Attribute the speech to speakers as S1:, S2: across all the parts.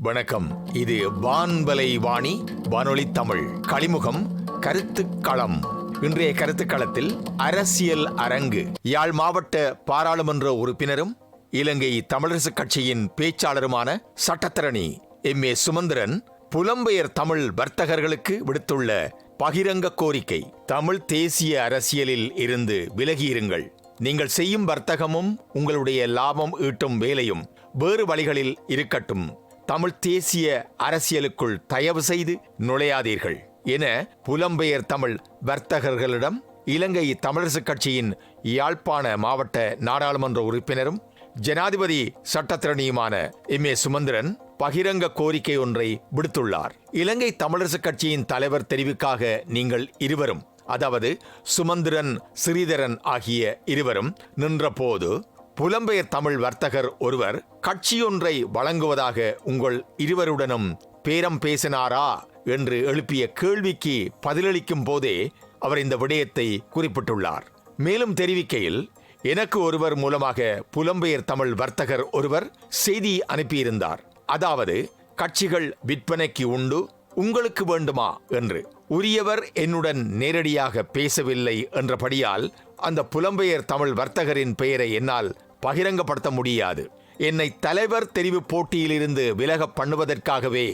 S1: வணக்கம். இது வான்பலை வாணி வானொலி தமிழ். களிமுகம் கருத்துக்களம். இன்றைய கருத்துக்களத்தில் அரசியல் அரங்கு. யாழ் மாவட்ட பாராளுமன்ற உறுப்பினரும் இலங்கை தமிழரசுக் கட்சியின் பேச்சாளருமான சட்டத்தரணி எம். ஏ. சுமந்திரன் புலம்பெயர் தமிழ் வர்த்தகர்களுக்கு விடுத்துள்ள பகிரங்க கோரிக்கை. தமிழ் தேசிய அரசியலில் இருந்து விலகியிருங்கள். நீங்கள் செய்யும் வர்த்தகமும் உங்களுடைய லாபம் ஈட்டும் வேலையும் வேறு வழிகளில் இருக்கட்டும். தமிழ் தேசிய அரசியலுக்குள் தயவு செய்து நுழையாதீர்கள் என புலம்பெயர் தமிழ் வர்த்தகர்களிடம் இலங்கை தமிழரசுக் கட்சியின் யாழ்ப்பாண மாவட்ட நாடாளுமன்ற உறுப்பினரும் ஜனாதிபதி சட்டத்திரணியுமான எம். ஏ. சுமந்திரன் பகிரங்க கோரிக்கை ஒன்றை விடுத்துள்ளார். இலங்கை தமிழரசுக் கட்சியின் தலைவர் தெரிவுக்காக நீங்கள் இருவரும் அதாவது சுமந்திரன் ஸ்ரீதரன் ஆகிய இருவரும் நின்றபோது புலம்பெயர் தமிழ் வர்த்தகர் ஒருவர் கட்சியொன்றை வழங்குவதாக உங்கள் இருவருடனும் பேரம் பேசினாரா என்று எழுப்பிய கேள்விக்கு பதிலளிக்கும் போதே அவர் இந்த விடயத்தை குறிப்பிட்டுள்ளார். மேலும் தெரிவிக்கையில் எனக்கு ஒருவர் மூலமாக புலம்பெயர் தமிழ் வர்த்தகர் ஒருவர் செய்தி அனுப்பியிருந்தார். அதாவது கட்சிகள் விற்பனைக்கு உண்டு உங்களுக்கு வேண்டுமா என்று. உரியவர் என்னுடன் நேரடியாக பேசவில்லை என்றபடியால் அந்த புலம்பெயர் தமிழ் வர்த்தகரின் பெயரை என்னால் பகிரங்கப்படுத்த முடியாது. என்னை தலைவர் தெரிவு போட்டியிலிருந்து விலக பண்ணுவதற்காகவே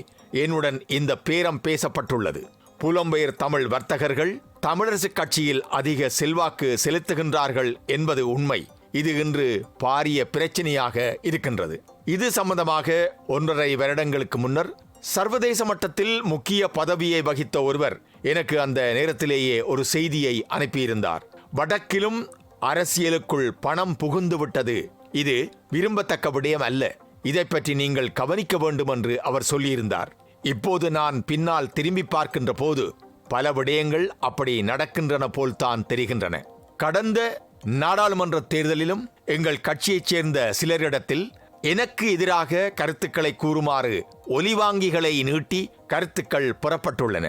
S1: என்னுடன் இந்த பேரம் பேசப்பட்டுள்ளது. புலம்பெயர் தமிழ் வர்த்தகர்கள் தமிழரசு கட்சியில் அதிக செல்வாக்கு செலுத்துகின்றார்கள் என்பது உண்மை. இது இன்று பாரிய பிரச்சனையாக இருக்கின்றது. இது சம்பந்தமாக ஒன்றரை வருடங்களுக்கு முன்னர் சர்வதேச மட்டத்தில் முக்கிய பதவியை வகித்த ஒருவர் எனக்கு அந்த நேரத்திலேயே ஒரு செய்தியை அனுப்பியிருந்தார். வடக்கிலும் அரசியலுக்குள் பணம் புகுந்து விட்டது. இது விரும்பத்தக்க விடயம் அல்ல. இதை பற்றி நீங்கள் கவனிக்க வேண்டும் என்று அவர் சொல்லியிருந்தார். இப்போது நான் பின்னால் திரும்பி பார்க்கின்ற போது பல விடயங்கள் அப்படி நடக்கின்றன போல்தான் தெரிகின்றன. கடந்த நாடாளுமன்ற தேர்தலிலும் எங்கள் கட்சியைச் சேர்ந்த சிலரிடத்தில் எனக்கு எதிராக கருத்துக்களை கூறுமாறு ஒலிவாங்கிகளை நீட்டி கருத்துக்கள் புறப்பட்டுள்ளன.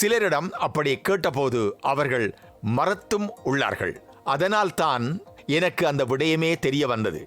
S1: சிலரிடம் அப்படி கேட்டபோது அவர்கள் மறத்தும் உள்ளார்கள். அதனால்தான் எனக்கு அந்த விடயமே தெரிய வந்தது.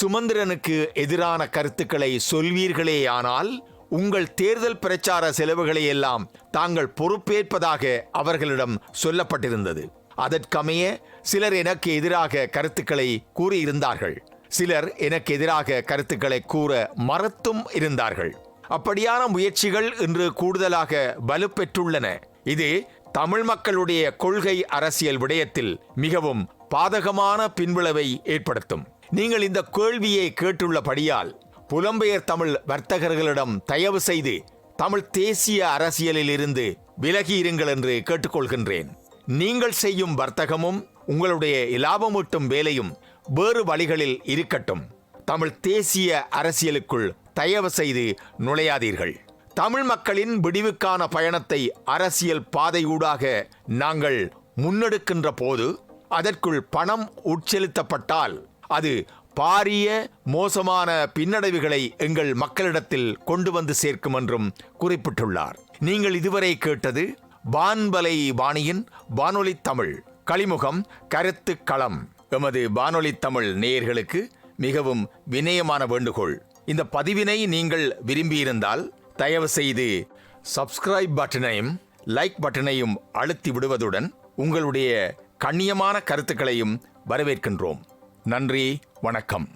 S1: சுமந்திரனுக்கு எதிரான கருத்துக்களை சொல்வீர்களேயானால் உங்கள் தேர்தல் பிரச்சார செலவுகளை எல்லாம் தாங்கள் பொறுப்பேற்பதாக அவர்களிடம் சொல்லப்பட்டிருந்தது. அதற்கமைய சிலர் எனக்கு எதிராக கருத்துக்களை கூறியிருந்தார்கள். சிலர் எனக்கு எதிராக கருத்துக்களை கூற மறத்தும் இருந்தார்கள். அப்படியான முயற்சிகள் இன்று கூடுதலாக வலுப்பெற்றுள்ளன. இது தமிழ் மக்களுடைய கொள்கை அரசியல் விடயத்தில் மிகவும் பாதகமான பின்விளைவை ஏற்படுத்தும். நீங்கள் இந்த கேள்வியை கேட்டுள்ளபடியால் புலம்பெயர் தமிழ் வர்த்தகர்களிடம் தயவு செய்து தமிழ் தேசிய அரசியலில் இருந்து விலகி இருங்கள் என்று கேட்டுக்கொள்கின்றேன். நீங்கள் செய்யும் வர்த்தகமும் உங்களுடைய லாபமூட்டும் வேலையும் வேறு வழிகளில் இருக்கட்டும். தமிழ் தேசிய அரசியலுக்குள் தயவு செய்து நுழையாதீர்கள். தமிழ் மக்களின் விடிவுக்கான பயணத்தை அரசியல் பாதையூடாக நாங்கள் முன்னெடுக்கின்ற போது அதற்குள் பணம் உட்செலுத்தப்பட்டால் அது பாரிய மோசமான பின்னடைவுகளை எங்கள் மக்களிடத்தில் கொண்டு வந்து சேர்க்கும் என்றும் குறிப்பிட்டுள்ளார். நீங்கள் இதுவரை கேட்டது வான்பலை வாணியின் வானொலி தமிழ். களிமுகம் கருத்து களம். எமது வானொலி தமிழ் நேயர்களுக்கு மிகவும் வினயமான வேண்டுகோள். இந்த பதிவினை நீங்கள் விரும்பியிருந்தால் தயவு செய்து சப்ஸ்கிரைப் பட்டனையும் லைக் பட்டனையும் அழுத்தி விடுவதுடன் உங்களுடைய கண்ணியமான கருத்துக்களையும் வரவேற்கின்றோம். நன்றி வணக்கம்.